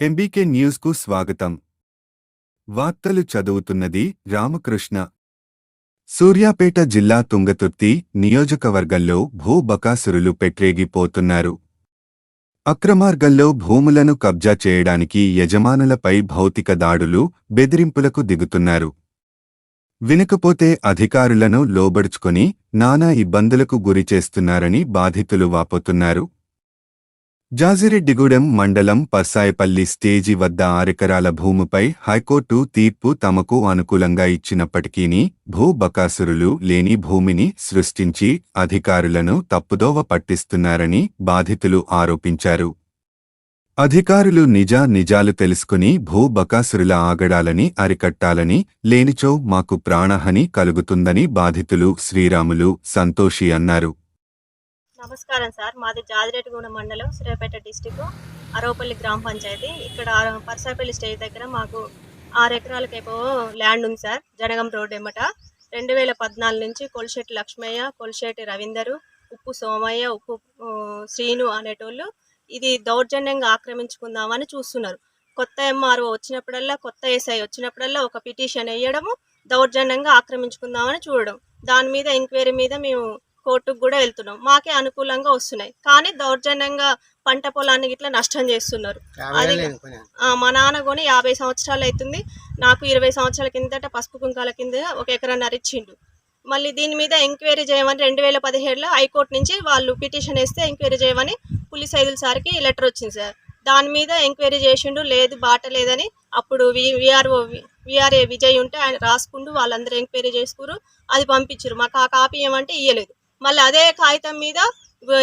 MBK న్యూస్కు స్వాగతం. వార్తలు చదువుతున్నది రామకృష్ణ. సూర్యాపేట జిల్లా తుంగతుర్తి నియోజకవర్గంలో భూ బకాసురులు పెట్టేగిపోతున్నారు అక్రమార్గంలో భూములను కబ్జా చేయడానికి యజమానులపై భౌతిక దాడులు బెదిరింపులకు దిగుతున్నారు. వినకపోతే అధికారులను లోబడుచుకొని నానా ఇబ్బందులకు గురిచేస్తున్నారని బాధితులు వాపోతున్నారు. జాజిరెడ్డిగూడెం మండలం పర్సాయపల్లి స్టేజి వద్ద ఆరెకరాల భూమిపై హైకోర్టు తీర్పు తమకు అనుకూలంగా ఇచ్చినప్పటికీని భూ బకాసురులు లేని భూమిని సృష్టించి అధికారులను తప్పుదోవ పట్టిస్తున్నారని బాధితులు ఆరోపించారు. అధికారులు నిజా నిజాలు తెలుసుకుని భూ బకాసురుల ఆగడాలని అరికట్టాలని లేనిచో మాకు ప్రాణహాని కలుగుతుందని బాధితులు శ్రీరాములు సంతోషి అన్నారు. నమస్కారం సార్. మాది జాజిరెడ్డిగూడెం మండలం సూర్యాపేట డిస్టిక్ అరవపల్లి గ్రామ పంచాయతీ. ఇక్కడ పరసాపల్లి స్టేజ్ దగ్గర మాకు ఆరు ఎకరాలకు ఎక్కువ ల్యాండ్ ఉంది సార్ జనగం రోడ్ ఎమ్మట. రెండు వేల పద్నాలుగు నుంచి కొలిశెట్టి లక్ష్మయ్య కొలిశెట్టి రవీందరు ఉప్పు సోమయ్య ఉప్పు శ్రీను అనేటోళ్ళు ఇది దౌర్జన్యంగా ఆక్రమించుకుందామని చూస్తున్నారు. కొత్త ఎంఆర్ఓ వచ్చినప్పుడల్లా కొత్త ఎస్ఐ వచ్చినప్పుడల్లా ఒక పిటిషన్ వేయడము దౌర్జన్యంగా ఆక్రమించుకుందామని చూడడం. దాని మీద ఎంక్వైరీ మీద మేము కోర్టుకు కూడా వెళ్తున్నాం. మాకే అనుకూలంగా వస్తున్నాయి. కానీ దౌర్జన్యంగా పంట పొలాన్ని ఇట్లా నష్టం చేస్తున్నారు. అది మా నాన్న కొని యాభై సంవత్సరాలు అవుతుంది. నాకు ఇరవై సంవత్సరాల కిందట పసుపు కుంకాల కింద ఒక ఎకరాన్నర ఇచ్చిండు మళ్ళీ దీని మీద ఎంక్వైరీ చేయమని రెండు వేల పదిహేడులో హైకోర్టు నుంచి వాళ్ళు పిటిషన్ వేస్తే ఎంక్వైరీ చేయమని పులిస్ ఐదుల సార్కి లెటర్ వచ్చింది సార్. దాని మీద ఎంక్వైరీ చేసిండు లేదు బాట లేదని అప్పుడు విఆర్ఓ విఆర్ఏ విజయ్ ఉంటే ఆయన రాసుకుంటూ వాళ్ళందరూ ఎంక్వైరీ చేసుకురు అది పంపించారు మాకు ఆ కాపీ ఏమంటే ఇయ్యలేదు. మళ్ళీ అదే కాగితం మీద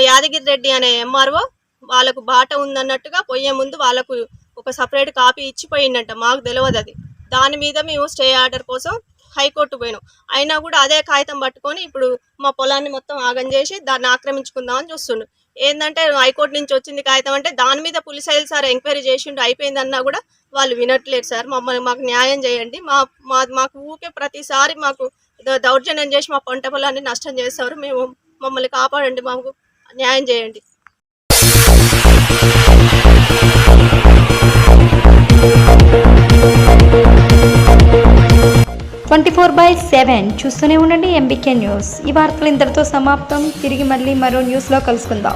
యాదగిరి రెడ్డి అనే ఎంఆర్ఓ వాళ్ళకు బాట ఉందన్నట్టుగా పోయే ముందు వాళ్ళకు ఒక సపరేట్ కాపీ ఇచ్చిపోయిందంట. మాకు తెలియదు అది. దాని మీద మేము స్టే ఆర్డర్ కోసం హైకోర్టు పోయినాం. అయినా కూడా అదే కాగితం పట్టుకొని ఇప్పుడు మా పొలాన్ని మొత్తం ఆగం చేసి దాన్ని ఆక్రమించుకుందామని చూస్తుండు. ఏంటంటే హైకోర్టు నుంచి వచ్చింది కాగితం అంటే దాని మీద పులిసైల్ సార్ ఎంక్వైరీ చేసిండు అయిపోయిందన్నా కూడా వాళ్ళు వినట్లేదు సార్. మమ్మల్ని మాకు న్యాయం చేయండి. మా మాకు ఊకే ప్రతిసారి మాకు దౌర్జన్యం చేసి మా పంట పొలాన్ని నష్టం చేశారు మేము మమ్మల్ని కాపాడండి మాకు న్యాయం చేయండి. ట్వంటీ ఫోర్ బై సెవెన్ చూస్తూనే ఉండండి ఎంబీకే న్యూస్. ఈ వార్తలు ఇంతటితో సమాప్తం. తిరిగి మళ్ళీ మరో న్యూస్లో కలుసుకుందాం.